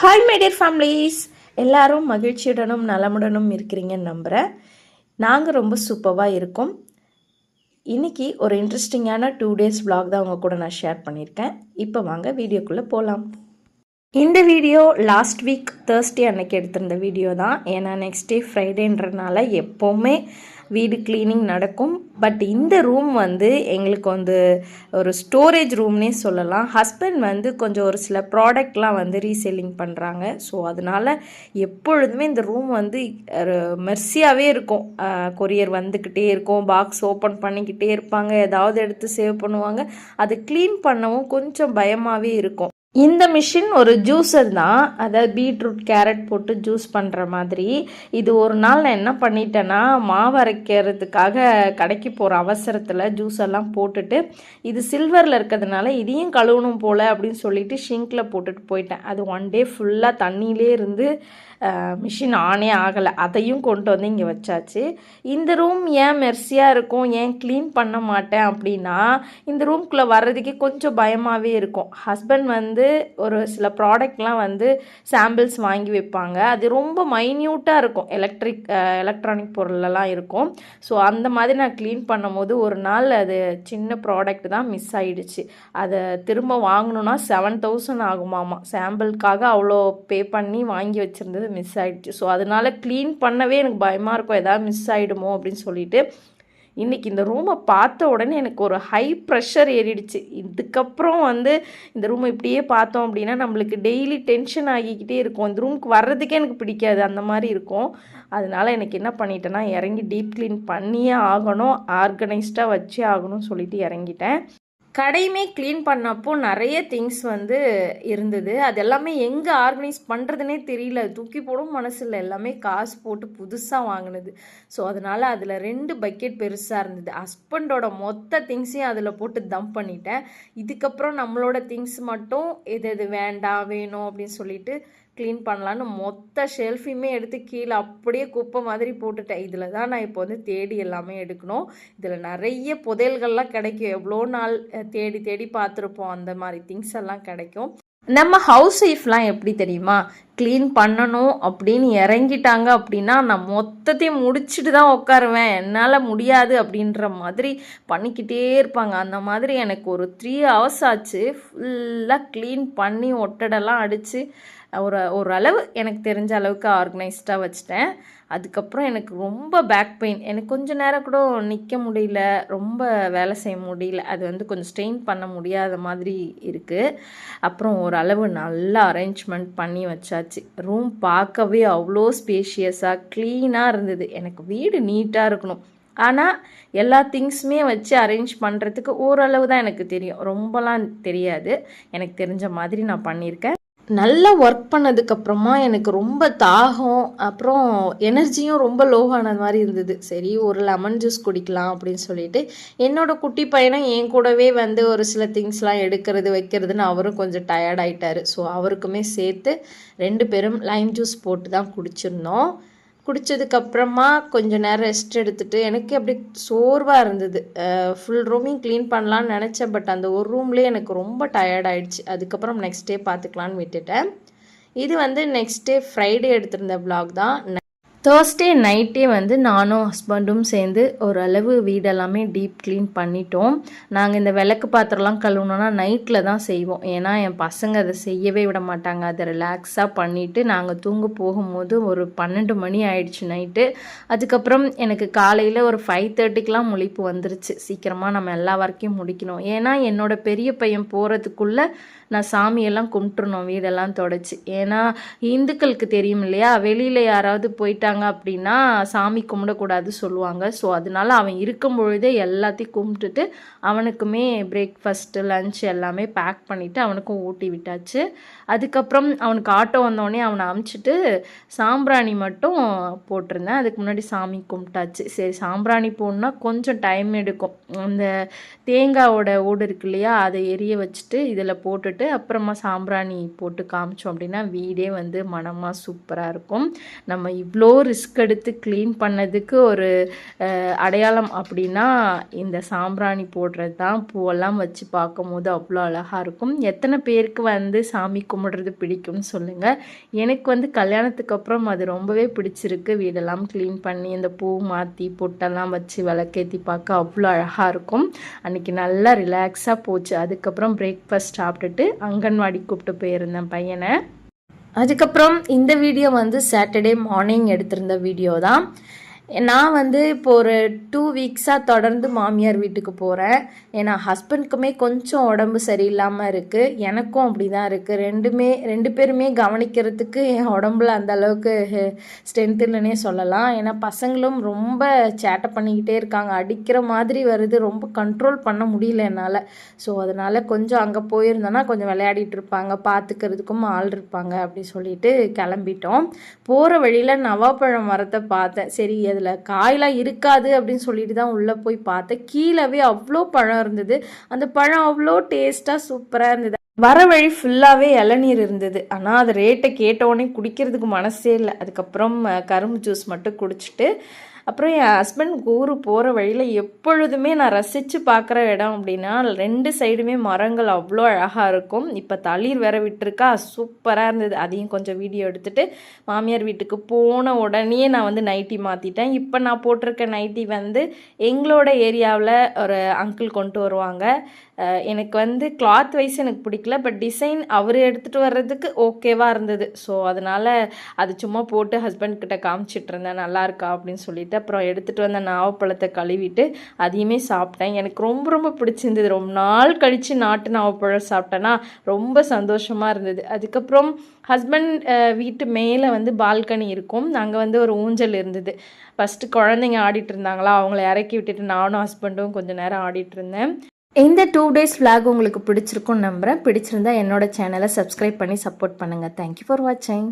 Hi my dear families எல்லாரும் மகிழ்ச்சியுடனும் நலமுடனும் இருக்கிறீங்கன்னு நம்புகிறேன் நாங்கள் ரொம்ப சூப்பராக இருக்கோம். இன்னைக்கு ஒரு இன்ட்ரெஸ்டிங்கான டூ டேஸ் vlog தான் உங்கள் கூட நான் ஷேர் பண்ணியிருக்கேன். இப்போ வாங்க வீடியோக்குள்ளே போகலாம் இந்த வீடியோ லாஸ்ட் வீக் தேர்ஸ்டே அன்னைக்கு எடுத்திருந்த வீடியோ தான். ஏன்னா நெக்ஸ்ட் டே ஃப்ரைடேன்றனால எப்போவுமே வீடு க்ளீனிங் நடக்கும். பட் இந்த ரூம் வந்து எங்களுக்கு வந்து ஒரு ஸ்டோரேஜ் ரூம்னே சொல்லலாம். ஹஸ்பண்ட் வந்து கொஞ்சம் ஒரு சில ப்ராடக்ட்லாம் வந்து ரீசெல்லிங் பண்ணுறாங்க ஸோ அதனால் எப்பொழுதுமே இந்த ரூம் வந்து மெர்சியாகவே இருக்கும். கொரியர் வந்துக்கிட்டே இருக்கும். பாக்ஸ் ஓப்பன் பண்ணிக்கிட்டே இருப்பாங்க. ஏதாவது எடுத்து சேவ் பண்ணுவாங்க. அதை க்ளீன் பண்ணவும் கொஞ்சம் பயமாகவே இருக்கும். இந்த மிஷின் ஒரு ஜூஸர் தான். அதாவது பீட்ரூட் கேரட் போட்டு ஜூஸ் பண்ணுற மாதிரி. இது ஒரு நாள் நான் என்ன பண்ணிட்டேன்னா மாவு அரைக்கிறதுக்காக கடைக்கு போகிற அவசரத்தில் ஜூஸ் எல்லாம் போட்டுட்டு இது சில்வரில் இருக்கிறதுனால இதையும் கழுவணும் போல் அப்படின்னு சொல்லிட்டு ஷிங்கில் போட்டுட்டு போயிட்டேன். அது ஒன் டே ஃபுல்லாக தண்ணியிலே இருந்து மிஷின் ஆனே ஆகலை. அதையும் கொண்டு வந்து இங்கே வச்சாச்சு. இந்த ரூம் ஏன் மெர்சியாக இருக்கும்? ஏன் க்ளீன் பண்ண மாட்டேன் அப்படின்னா இந்த ரூம்குள்ளே வர்றதுக்கே கொஞ்சம் பயமாகவே இருக்கும். ஹஸ்பண்ட் வந்து ஒரு சில ப்ராடக்ட்லாம் வந்து சாம்பிள்ஸ் வாங்கி வைப்பாங்க. அது ரொம்ப மைன்யூட்டாக இருக்கும். எலக்ட்ரிக் எலக்ட்ரானிக் பொருளெல்லாம் இருக்கும். ஸோ அந்த மாதிரி நான் க்ளீன் பண்ணும்போது ஒரு நாள் அது சின்ன ப்ராடக்ட் தான் மிஸ் ஆகிடுச்சு அதை திரும்ப வாங்கணுன்னா செவன் தௌசண்ட் ஆகுமாமா. சாம்பிளுக்காக அவ்வளோ பே பண்ணி வாங்கி வச்சுருந்தது மிஸ் ஆயிடுச்சு. ஸோ அதனால க்ளீன் பண்ணவே எனக்கு பயமாக இருக்கும். ஏதாவது மிஸ் ஆகிடுமோ அப்படின்னு சொல்லிட்டு இன்றைக்கி இந்த ரூமை பார்த்த உடனே எனக்கு ஒரு ஹை ப்ரெஷர் ஏறிடுச்சு. இதுக்கப்புறம் வந்து இந்த ரூமை இப்படியே பார்த்தோம் அப்படின்னா நம்மளுக்கு டெய்லி டென்ஷன் ஆகிக்கிட்டே இருக்கும். இந்த ரூமுக்கு வர்றதுக்கே எனக்கு பிடிக்காது. அந்த மாதிரி இருக்கும். அதனால எனக்கு என்ன பண்ணிட்டேன்னா இறங்கி டீப் க்ளீன் பண்ணியே ஆகணும். ஆர்கனைஸ்டாக வச்சே ஆகணும்னு சொல்லிட்டு இறங்கிட்டேன். கடையுமே க்ளீன் பண்ணப்போ நிறைய திங்ஸ் வந்து இருந்தது. அது எல்லாமே எங்கே ஆர்கனைஸ் பண்ணுறதுனே தெரியல. தூக்கி போடவும் மனசில் எல்லாமே காசு போட்டு புதுசாக வாங்கினது. ஸோ அதனால் அதில் ரெண்டு பக்கெட் பெருசாக இருந்தது. ஹஸ்பண்டோட மொத்த திங்ஸையும் அதில் போட்டு தம் பண்ணிட்டேன். இதுக்கப்புறம் நம்மளோட திங்ஸ் மட்டும் எது எது வேண்டாம் வேணும் அப்படின்னு சொல்லிட்டு க்ளீன் பண்ணலான்னு மொத்த ஷெல்ஃபையுமே எடுத்து கீழே அப்படியே குப்பை மாதிரி போட்டுட்டேன். இதில் தான் நான் இப்போ வந்து தேடி எல்லாமே எடுக்கணும். இதில் நிறைய புதையல்கள்லாம் கிடைக்கும். எவ்வளோ நாள் தேடி தேடி பார்த்துருப்போம். அந்த மாதிரி திங்ஸ் எல்லாம் கிடைக்கும். நம்ம ஹவுஸ் ஒய்ஃப்லாம் எப்படி தெரியுமா? க்ளீன் பண்ணணும் அப்படின்னு இறங்கிட்டாங்க அப்படின்னா நான் மொத்தத்தையும் முடிச்சுட்டு தான் உட்காருவேன். என்னால் முடியாது அப்படின்ற மாதிரி பண்ணிக்கிட்டே இருப்பாங்க. அந்த மாதிரி எனக்கு ஒரு த்ரீ ஹவர்ஸ் ஆச்சு. ஃபுல்லாக க்ளீன் பண்ணி ஒட்டடெல்லாம் அடித்து ஒரு ஓரளவு எனக்கு தெரிஞ்ச அளவுக்கு ஆர்கனைஸ்டாக வச்சுட்டேன். அதுக்கப்புறம் எனக்கு ரொம்ப பேக் பெயின் எனக்கு கொஞ்ச நேரம் கூட நிற்க முடியல ரொம்ப வேலை செய்ய முடியல. அது வந்து கொஞ்சம் ஸ்ட்ரெயின் பண்ண முடியாத மாதிரி இருக்குது அப்புறம் ஓரளவு நல்லா அரேஞ்ச்மெண்ட் பண்ணி வச்சாச்சு. ரூம் பார்க்கவே அவ்வளோ ஸ்பேஷியஸாக க்ளீனாக இருந்தது. எனக்கு வீடு நீட்டாக இருக்கணும். ஆனால் எல்லா திங்ஸுமே வச்சு அரேஞ்ச் பண்ணுறதுக்கு ஓரளவு தான் எனக்கு தெரியும். ரொம்பலாம் தெரியாது. எனக்கு தெரிஞ்ச மாதிரி நான் பண்ணியிருக்கேன். நல்லா ஒர்க் பண்ணதுக்கப்புறமா எனக்கு ரொம்ப தாகம் அப்புறம் எனர்ஜியும் ரொம்ப லோவானது மாதிரி இருந்தது. சரி ஒரு லெமன் ஜூஸ் குடிக்கலாம் அப்படின்னு சொல்லிட்டு என்னோட குட்டி பையனும் என் கூடவே வந்து ஒரு சில திங்ஸ்லாம் எடுக்கிறது வைக்கிறதுன்னு அவரும் கொஞ்சம் டயர்ட் ஆகிட்டார் ஸோ அவருக்குமே சேர்த்து ரெண்டு பேரும் லைம் ஜூஸ் போட்டு தான் குடிச்சிருந்தோம். குடித்ததுக்கப்புறமா கொஞ்சம் நேரம் ரெஸ்ட் எடுத்துட்டு எனக்கு அப்படி சோர்வாக இருந்தது. ஃபுல் ரூமையும் க்ளீன் பண்ணலான்னு நினச்சேன் பட் அந்த ஒரு ரூம்லேயே எனக்கு ரொம்ப டயர்ட் ஆயிடுச்சு. அதுக்கப்புறம் நெக்ஸ்ட் டே பார்த்துக்கலான்னு விட்டுட்டேன். இது வந்து நெக்ஸ்ட் டே ஃப்ரைடே எடுத்திருந்த ப்ளாக் தான். தேர்ஸ்டே நைட்டே வந்து நானும் ஹஸ்பண்டும் சேர்ந்து ஓரளவு வீடெல்லாமே டீப் க்ளீன் பண்ணிட்டோம். நாங்கள் இந்த விளக்கு பாத்திரம்லாம் கழுவுனோன்னா நைட்டில் தான் செய்வோம். ஏன்னா என் பசங்க அதை செய்யவே விட மாட்டாங்க. அதை ரிலாக்ஸாக பண்ணிவிட்டு நாங்கள் தூங்க போகும்போது ஒரு பன்னெண்டு மணி ஆயிடுச்சு நைட்டு அதுக்கப்புறம் எனக்கு காலையில் ஒரு ஃபைவ் தேர்ட்டிக்கெலாம் முழிப்பு வந்துருச்சு. சீக்கிரமாக நம்ம எல்லா வரைக்கும் முடிக்கணும். ஏன்னா என்னோடய பெரிய பையன் போகிறதுக்குள்ளே நான் சாமியெல்லாம் கும்பிட்டுருணும் வீடெல்லாம் தொடச்சி. ஏன்னா இந்துக்களுக்கு தெரியும் இல்லையா? வெளியில் யாராவது போயிட்டாங்க அப்படின்னா சாமி கும்பிடக்கூடாது சொல்லுவாங்க. ஸோ அதனால அவன் இருக்கும் பொழுதே எல்லாத்தையும் கும்பிட்டுட்டு அவனுக்குமே பிரேக்ஃபாஸ்ட்டு லன்ச் எல்லாமே பேக் பண்ணிவிட்டு அவனுக்கும் ஊட்டி விட்டாச்சு. அதுக்கப்புறம் அவனுக்கு ஆட்டோ வந்தோடனே அவனை அமுச்சிட்டு சாம்பிராணி மட்டும் போட்டிருந்தேன். அதுக்கு முன்னாடி சாமி கும்பிட்டாச்சு. சரி சாம்பிராணி போடணுன்னா கொஞ்சம் டைம் எடுக்கும். அந்த தேங்காவோட ஓடு இருக்கு இல்லையா அதை எரிய வச்சுட்டு இதில் போட்டுட்டு அப்புறமா சாம்பிராணி போட்டு காமிச்சோம் அப்படின்னா வீடே வந்து மனமாக சூப்பராக இருக்கும். நம்ம இவ்வளோ ரிஸ்க் எடுத்து க்ளீன் பண்ணதுக்கு ஒரு அடையாளம் அப்படின்னா இந்த சாம்பிராணி போடுறது தான் பூவெல்லாம் வச்சு பார்க்கும்போது அவ்வளோ அழகாக இருக்கும். எத்தனை பேருக்கு வந்து சாமி கும்பிடுறது பிடிக்கும்னு சொல்லுங்கள் எனக்கு வந்து கல்யாணத்துக்கு அப்புறம் அது ரொம்பவே பிடிச்சிருக்கு. வீடெல்லாம் க்ளீன் பண்ணி இந்த பூ மாற்றி பொட்டெல்லாம் வச்சு விளக்கேற்றி பார்க்க அவ்வளோ அழகாக இருக்கும். அன்றைக்கி நல்லா ரிலாக்ஸாக போச்சு. அதுக்கப்புறம் பிரேக்ஃபாஸ்ட் சாப்பிட்டுட்டு அங்கன்வாடி கூப்பிட்டு போயிருந்தேன் பையனை. அதுக்கப்புறம் இந்த வீடியோ வந்து சாட்டர்டே மார்னிங் எடுத்திருந்த வீடியோ தான். நான் வந்து இப்போ ஒரு டூ வீக்ஸாக தொடர்ந்து மாமியார் வீட்டுக்கு போகிறேன் ஏன்னா ஹஸ்பண்ட்க்குமே கொஞ்சம் உடம்பு சரியில்லாமல் இருக்குது எனக்கும் அப்படி தான் இருக்குது ரெண்டுமே ரெண்டு பேருமே கவனிக்கிறதுக்கு என் உடம்புல அந்த அளவுக்கு ஸ்ட்ரென்த் இல்லைன்னே சொல்லலாம். ஏன்னா பசங்களும் ரொம்ப சேட்டை பண்ணிக்கிட்டே இருக்காங்க. அடிக்கிற மாதிரி வருது. ரொம்ப கண்ட்ரோல் பண்ண முடியல என்னால். ஸோ அதனால் கொஞ்சம் அங்கே போயிருந்தோன்னா கொஞ்சம் விளையாடிட்டு இருப்பாங்க. பார்த்துக்கிறதுக்கும் ஆள் இருப்பாங்க அப்படி சொல்லிட்டு கிளம்பிட்டோம். போகிற வழியில் நவாப்பழம் மரத்தை பார்த்தேன். சரி அதில் காயெலாம் இருக்காது அப்படின்னு சொல்லிட்டு தான் உள்ளே போய் பார்த்தேன். கீழவே அவ்வளோ பழம் இருந்தது. அந்த பழம் அவ்வளோ டேஸ்ட்டாக சூப்பராக இருந்தது. வர வழி ஃபுல்லாகவே இளநீர் இருந்தது. ஆனால் அது ரேட்டை கேட்டவுடனே குடிக்கிறதுக்கு மனசே இல்லை. அதுக்கப்புறம் கரும்பு ஜூஸ் மட்டும் குடிச்சிட்டு அப்புறம் என் ஹஸ்பண்ட் ஊர் போகிற வழியில் எப்பொழுதுமே நான் ரசித்து பார்க்குற இடம் அப்படின்னா ரெண்டு சைடுமே மரங்கள் அவ்வளோ அழகாக இருக்கும். இப்போ தளிர் வேற விட்டுருக்கா சூப்பராக இருந்தது. அதையும் கொஞ்சம் வீடியோ எடுத்துகிட்டு மாமியார் வீட்டுக்கு போன உடனே நான் வந்து நைட்டி மாற்றிட்டேன் இப்போ நான் போட்டிருக்க நைட்டி வந்து எங்களோட ஏரியாவில் ஒரு அங்கிள் கொண்டு வருவாங்க. எனக்கு வந்து கிளாத் வைஸ் எனக்கு பிடிக்கல பட் டிசைன் அவர் எடுத்துகிட்டு வர்றதுக்கு ஓகேவாக இருந்தது. ஸோ அதனால் அது சும்மா போட்டு ஹஸ்பண்ட் கிட்ட காமிச்சிட்டு இருந்தேன். நல்லா இருக்கா அப்படின்னு சொல்லிட்டு அப்புறம் எடுத்துகிட்டு வந்த நாவப்பழத்தை கழுவிட்டு அதையுமே சாப்பிட்டேன். எனக்கு ரொம்ப ரொம்ப பிடிச்சிருந்தது. ரொம்ப நாள் கழித்து நாட்டு நாவப்பழம் சாப்பிட்டேன்னா ரொம்ப சந்தோஷமாக இருந்தது. அதுக்கப்புறம் ஹஸ்பண்ட் வீட்டு மேலே வந்து பால்கனி இருக்கும். அங்கே வந்து ஒரு ஊஞ்சல் இருந்தது. ஃபஸ்ட்டு குழந்தைங்க ஆடிட்டு இருந்தாங்களா அவங்கள இறக்கி விட்டுட்டு நானும் ஹஸ்பண்டும் கொஞ்சம் நேரம் ஆடிட்டு இருந்தேன். இந்த டூ டேஸ் ஃப்ளாக் உங்களுக்கு பிடிச்சிருக்கும்னு நம்புகிறேன் பிடிச்சிருந்தா என்னோட சேனலை சப்ஸ்கிரைப் பண்ணி சப்போர்ட் பண்ணுங்கள் தேங்க்யூ ஃபார் வாட்சிங்